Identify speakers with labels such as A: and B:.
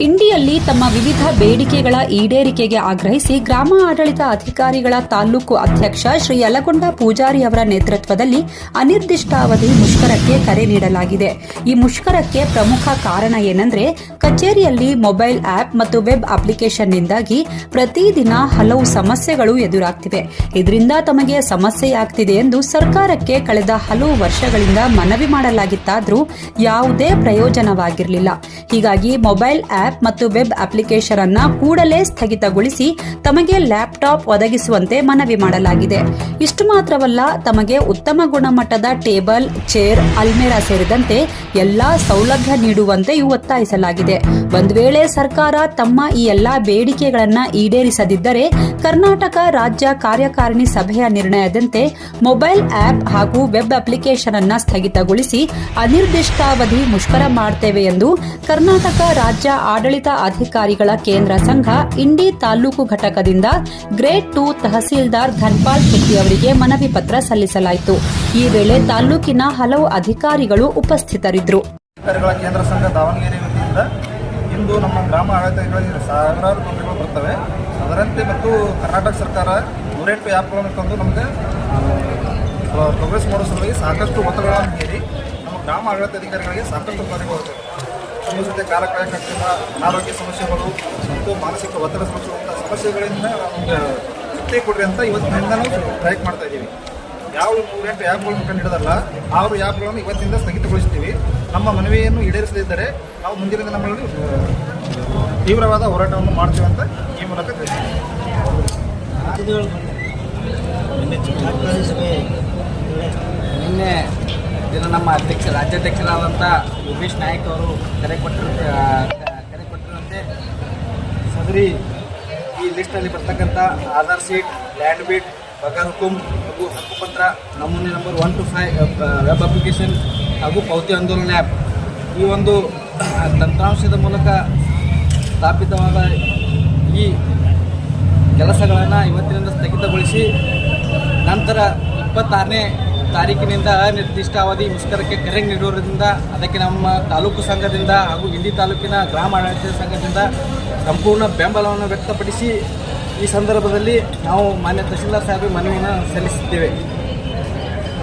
A: ಇಂಡಿಯಲ್ಲಿ ತಮ್ಮ ವಿವಿಧ ಬೇಡಿಕೆಗಳ ಈಡೇರಿಕೆಗೆ ಆಗ್ರಹಿಸಿ ಗ್ರಾಮ ಆಡಳಿತ ಅಧಿಕಾರಿಗಳ ತಾಲೂಕು ಅಧ್ಯಕ್ಷ ಶ್ರೀ ಯಲಗೊಂಡ ಪೂಜಾರಿ ಅವರ ನೇತೃತ್ವದಲ್ಲಿ ಅನಿರ್ದಿಷ್ಟಾವಧಿ ಮುಷ್ಕರಕ್ಕೆ ಕರೆ ನೀಡಲಾಗಿದೆ. ಈ ಮುಷ್ಕರಕ್ಕೆ ಪ್ರಮುಖ ಕಾರಣ ಏನೆಂದರೆ ಕಚೇರಿಯಲ್ಲಿ ಮೊಬೈಲ್ ಆಪ್ ಮತ್ತು ವೆಬ್ ಅಪ್ಲಿಕೇಶನ್ನಿಂದಾಗಿ ಪ್ರತಿದಿನ ಹಲವು ಸಮಸ್ಯೆಗಳು ಎದುರಾಗ್ತಿವೆ. ಇದರಿಂದ ತಮಗೆ ಸಮಸ್ಯೆಯಾಗ್ತಿದೆ ಎಂದು ಸರ್ಕಾರಕ್ಕೆ ಕಳೆದ ಹಲವು ವರ್ಷಗಳಿಂದ ಮನವಿ ಮಾಡಲಾಗಿತ್ತಾದರೂ ಯಾವುದೇ ಪ್ರಯೋಜನವಾಗಿರಲಿಲ್ಲ. ಹೀಗಾಗಿ ಮೊಬೈಲ್ ಆಪ್ ಮತ್ತು ವೆಬ್ ಅಪ್ಲಿಕೇಶನ್ ಅನ್ನ ಕೂಡಲೇ ಸ್ಥಗಿತಗೊಳಿಸಿ ತಮಗೆ ಲ್ಯಾಪ್ಟಾಪ್ ಒದಗಿಸುವಂತೆ ಮನವಿ ಮಾಡಲಾಗಿದೆ. ಇಷ್ಟು ಮಾತ್ರವಲ್ಲ, ತಮಗೆ ಉತ್ತಮ ಗುಣಮಟ್ಟದ ಟೇಬಲ್, ಚೇರ್, ಅಲ್ಮೇರಾ ಸೇರಿದಂತೆ ಎಲ್ಲಾ ಸೌಲಭ್ಯ ನೀಡುವಂತೆಯೂ ಒತ್ತಾಯಿಸಲಾಗಿದೆ. ಒಂದು ವೇಳೆ ಸರ್ಕಾರ ತಮ್ಮ ಈ ಎಲ್ಲಾ ಬೇಡಿಕೆಗಳನ್ನ ಈಡೇರಿಸದಿದ್ದರೆ ಕರ್ನಾಟಕ ರಾಜ್ಯ ಕಾರ್ಯಕಾರಿಣಿ ಸಭೆಯ ನಿರ್ಣಯದಂತೆ ಮೊಬೈಲ್ ಆಪ್ ಹಾಗೂ ವೆಬ್ ಅಪ್ಲಿಕೇಶನ್ ಅನ್ನ ಸ್ಥಗಿತಗೊಳಿಸಿ ಅನಿರ್ದಿಷ್ಟಾವಧಿ ಮುಷ್ಕರ ಮಾಡ್ತೇವೆ ಎಂದು ಕರ್ನಾಟಕ ರಾಜ್ಯ ಆಡಳಿತ ಅಧಿಕಾರಿಗಳ ಕೇಂದ್ರ ಸಂಘ ಇಂಡಿ ತಾಲೂಕು ಘಟಕದಿಂದ ಗ್ರೇಡ್ ಟು ತಹಸೀಲ್ದಾರ್ ಧನ್ಪಾಲ್ ಶೆಟ್ಟಿ ಅವರಿಗೆ ಮನವಿ ಪತ್ರ ಸಲ್ಲಿಸಲಾಯಿತು. ಈ ವೇಳೆ ತಾಲೂಕಿನ ಹಲವು ಅಧಿಕಾರಿಗಳು ಉಪಸ್ಥಿತರಿದ್ದರು.
B: ಕೇಂದ್ರ ಸಂಘ ದಾವಣಗೆರೆ ಇಂದು ನಮ್ಮ ಗ್ರಾಮ ಆಡಳಿತಗಳಿಗೆ ಸಾವಿರಾರು ತೊಂದರೆಗಳು ಬರ್ತವೆ. ಅದರಂತೆ ಮತ್ತು ಕರ್ನಾಟಕ ಸರ್ಕಾರ ನೂರೆಂಟು ಆ್ಯಪ್ಗಳನ್ನು ತಂದು ನಮಗೆ ಪ್ರೋಗ್ರೆಸ್ ಸಲುವಾಗಿ ಸಾಕಷ್ಟು ಒತ್ತಡಗಳನ್ನು ಹೇರಿ ನಮ್ಮ ಗ್ರಾಮ ಆಡಳಿತ ಅಧಿಕಾರಿಗಳಿಗೆ ಸಾಕಷ್ಟು ಬರ್ತವೆ ಸಮಸ್ಯೆ ಕಾಲ ಕಳೆಯಕ್ಕಾಗ್ತಿಲ್ಲ ಅನಾರೋಗ್ಯ ಸಮಸ್ಯೆಗಳು ಮತ್ತು ಮಾನಸಿಕ ಒತ್ತಡ ಸಮಸ್ಯೆಗಳಂಥ ಸಮಸ್ಯೆಗಳಿಂದ ನಮಗೆ ಮುಕ್ತಿ ಕೊಡ್ರಿ ಅಂತ ಇವತ್ತಿನಿಂದ ನಾವು ಟ್ರೈಕ್ ಮಾಡ್ತಾ ಇದ್ದೀವಿ ಯಾವ ಮೂವ್ಮೆಂಟ್ ಆ್ಯಪ್ಗಳನ್ನು ಕಂಡಿಡೋದಲ್ಲ ಆರು ಆ್ಯಪ್ಗಳನ್ನು ಇವತ್ತಿಂದ ಸ್ಥಗಿತಗೊಳಿಸ್ತೀವಿ ನಮ್ಮ ಮನವಿಯನ್ನು ಈಡೇರಿಸದಿದ್ದರೆ ನಾವು ಮುಂದಿನ ದಿನಗಳಲ್ಲಿ ತೀವ್ರವಾದ ಹೋರಾಟವನ್ನು ಮಾಡ್ತೀವಿ ಅಂತ ಈ ಮೂಲಕ ತಿಳಿಸ್ತೀವಿ
C: ನಿನ್ನೆ ದಿನ ನಮ್ಮ ಅಧ್ಯಕ್ಷ ರಾಜ್ಯಾಧ್ಯಕ್ಷರಾದಂಥ ಯೋಗೇಶ್ ನಾಯಕ್ ಅವರು ಕರೆ ಕೊಟ್ಟರು ಕರೆ ಕೊಟ್ಟಿರುವಂತೆ ಸದರಿ ಈ ಲಿಸ್ಟಲ್ಲಿ ಬರ್ತಕ್ಕಂಥ ಆಧಾರ್ ಶೀಟ್ ಲ್ಯಾಂಡ್ ಬೀಟ್ ಬಗರ್ ಹುಕುಂ ಹಾಗೂ ಹಕ್ಕುಪತ್ರ ನಮೂನೆ number one two five web application ಹಾಗೂ ಪೌತಿ ಆಂದೋಲನ ಆ್ಯಪ್ ಈ ಒಂದು ತಂತ್ರಾಂಶದ ಮೂಲಕ ಸ್ಥಾಪಿತವಾದ ಈ ಕೆಲಸಗಳನ್ನು ಇವತ್ತಿನಿಂದ ಸ್ಥಗಿತಗೊಳಿಸಿ ನಂತರ ಇಪ್ಪತ್ತಾರನೇ ತಾರೀಕಿನಿಂದ ಅನಿರ್ದಿಷ್ಟಾವಧಿ ಮುಷ್ಕರಕ್ಕೆ ಕರೆ ನೀಡುವುದರಿಂದ ಅದಕ್ಕೆ ನಮ್ಮ ತಾಲೂಕು ಸಂಘದಿಂದ ಹಾಗೂ ಇಂಡಿ ತಾಲೂಕಿನ ಗ್ರಾಮ ಆಡಳಿತ ಸಂಘದಿಂದ ಸಂಪೂರ್ಣ ಬೆಂಬಲವನ್ನು ವ್ಯಕ್ತಪಡಿಸಿ ಈ ಸಂದರ್ಭದಲ್ಲಿ ನಾವು ಮಾನ್ಯ ತಹಶೀಲ್ದಾರ್ ಸಾಹೇಬರಿಗೆ ಮನವಿಯನ್ನು ಸಲ್ಲಿಸಿದ್ದೇವೆ